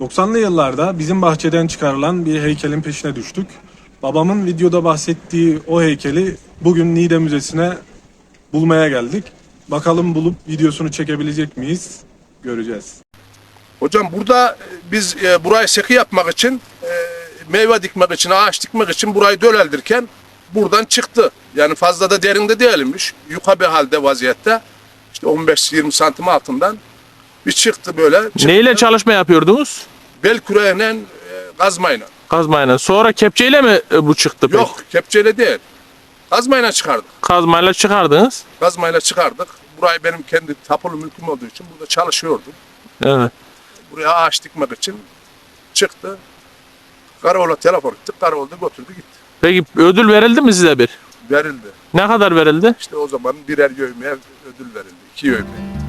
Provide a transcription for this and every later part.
90'lı yıllarda bizim bahçeden çıkarılan bir heykelin peşine düştük. Babamın videoda bahsettiği o heykeli bugün Niğde Müzesi'ne bulmaya geldik. Bakalım bulup videosunu çekebilecek miyiz? Göreceğiz. Hocam burada e, biz e, burayı seki yapmak için, e, meyve dikmek için, ağaç dikmek için burayı döleldirken buradan çıktı. Yani fazla da derinde değilmiş. Yuka bir halde vaziyette. İşte 15-20 santim altından bir çıktı böyle. Çıktı. Neyle çalışma yapıyordunuz? Bel küreğine e, kazmayla. Kazmayla. Sonra kepçeyle mi e, bu çıktı peki? Yok kepçeyle değil. Kazmayla çıkardık. Kazmayla çıkardınız. Kazmayla çıkardık. Burayı benim kendi tapulu mülküm olduğu için burada çalışıyordum. Evet. Buraya ağaç dikmek için çıktı. Karaoğlu telefon ettik. Karaoğlu da götürdü gitti. Peki ödül verildi mi size bir? Verildi. Ne kadar verildi? İşte o zaman birer yövmeye ödül verildi. İki yövme.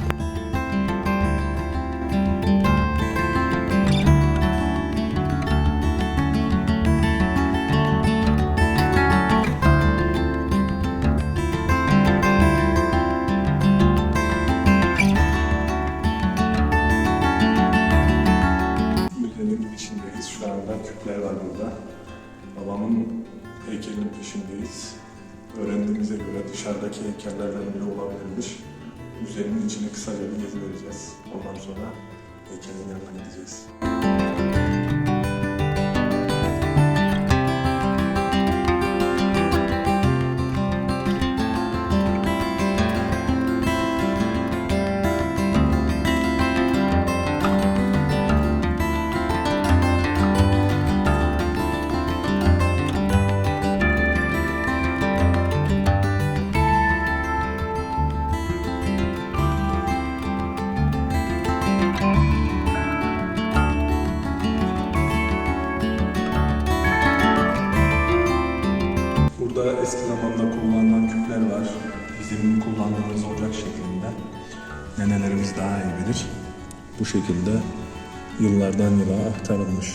Müzenin içindeyiz. Şu anda küpler var burada. Babamın heykelinin peşindeyiz. Öğrendiğimize göre dışarıdaki heykellerden biri olabilirmiş. Müzenin içine kısaca bir gezi vereceğiz. Ondan sonra heykelin yanına gideceğiz. Nenelerimiz daha iyi bilir. Bu şekilde yıllardan yıla aktarılmış.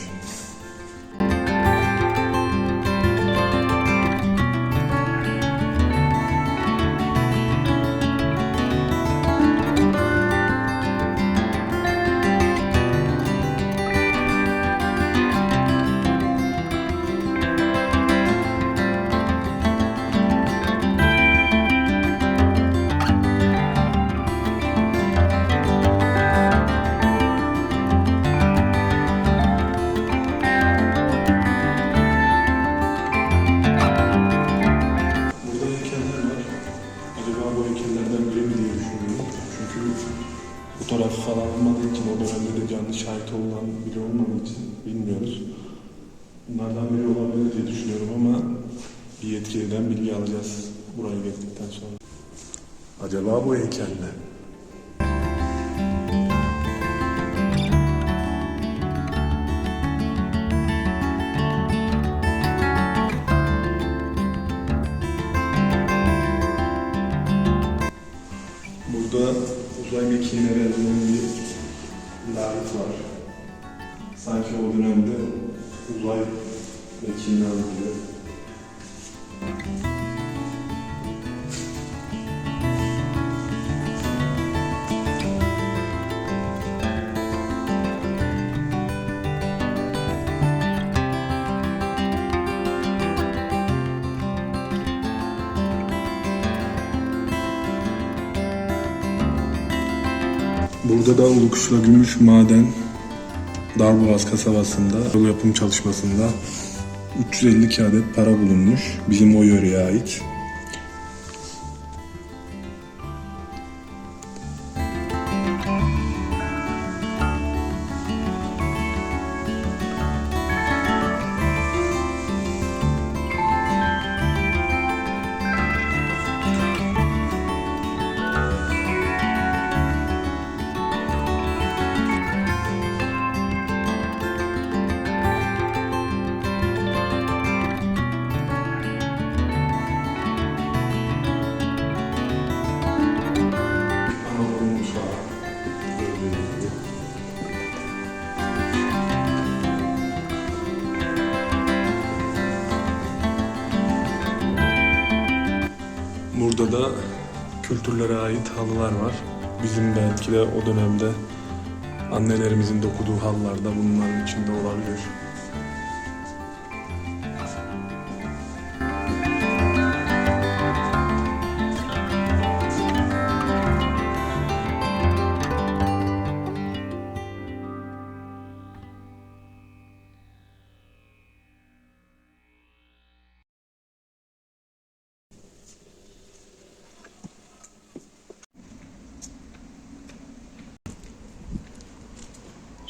Fotoğraf falan olmadığı için o dönemde de canlı şahit olan biri olmadığı için bilmiyoruz. Bunlardan biri olabilir diye düşünüyorum ama bir yetkiliden bilgi alacağız buraya geldikten sonra. Acaba bu heykel ne? Uzay mekiğine benzeyen bir lahit var. Sanki o dönemde uzay mekiğini anlatıyor. Burada da Ulukuşla Gümüş Maden Darboğaz kasabasında yol yapım çalışmasında 352 adet para bulunmuş. Bizim o yöreye ait. Kültürlere ait halılar var. Bizim belki de o dönemde annelerimizin dokuduğu hallarda bunların içinde olabilir.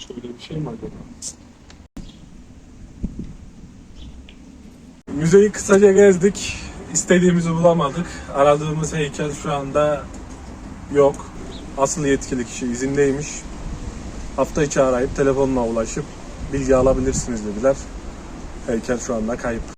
Şöyle bir şey mi acaba? Müzeyi kısaca gezdik. İstediğimizi bulamadık. Aradığımız heykel şu anda yok. Asıl yetkili kişi izindeymiş. Hafta içi arayıp telefonla ulaşıp bilgi alabilirsiniz dediler. Heykel şu anda kayıp.